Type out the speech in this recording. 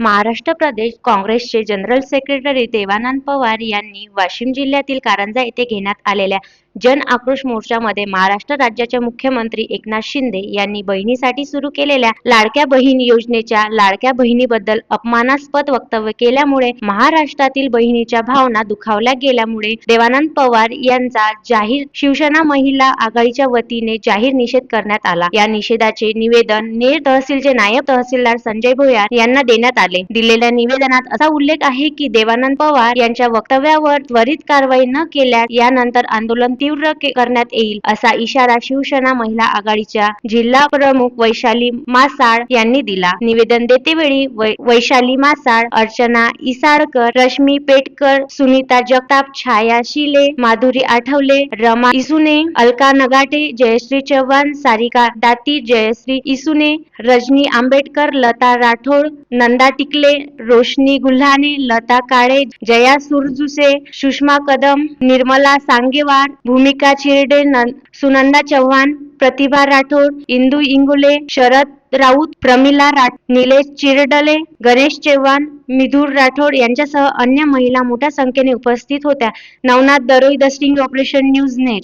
महाराष्ट्र प्रदेश काँग्रेसचे general secretary Devanand Pawar यांनी वाशिम जिल्ह्यातील कारंजा येथे घेण्यात आलेल्या जन आक्रोश मोर्चामध्ये महाराष्ट्र राज्याचे मुख्यमंत्री एकनाथ शिंदे यांनी बहिणीसाठी सुरू केलेल्या लाडक्या बहीण योजनेच्या लाडक्या बहिणीबद्दल अपमानास्पद वक्तव्य केल्यामुळे महाराष्ट्रातील बहिणीच्या भावना दुखावल्या गेल्यामुळे देवानंद पवार यांचा जाहीर शिवसेना महिला आघाडीच्या वतीने जाहीर निषेध करण्यात आला. या निषेधाचे निवेदन नेर तहसीलचे नायब तहसीलदार संजय भोयार यांना देण्यात आले. दिलेल्या निवेदनात असा उल्लेख आहे की देवानंद पवार यांच्या वक्तव्यावर त्वरित कारवाई न केल्यास यानंतर आंदोलन तीव्र करण्यात येईल असा इशारा शिवसेना महिला आघाडीच्या जिल्हा प्रमुख वैशाली मासाळ यांनी दिला. निवेदन देतेवेळी वै- वैशाली मासाळ अर्चना इसाळकर रश्मी पेटकर सुनीता जगताप छाया शिले माधुरी आठवले रमा इसुने अलका नगाटे जयश्री चव्हाण सारिका दाती जयश्री इसुने रजनी आंबेडकर लता राठोड नंदा टिकले रोशनी गुल्हाने लता काळे जया सुरजुसे सुषमा कदम निर्मला सांगेवार भूमिका चिरडे सुनंदा चव्हाण प्रतिभा राठोड इंदू इंगुले शरद राऊत प्रमिला राठ निलेश चिरडले गणेश चव्हाण मिधुर राठोड यांच्यासह अन्य महिला मोठ्या संख्येने उपस्थित होत्या. Navnath Daroi the sting operation news Ner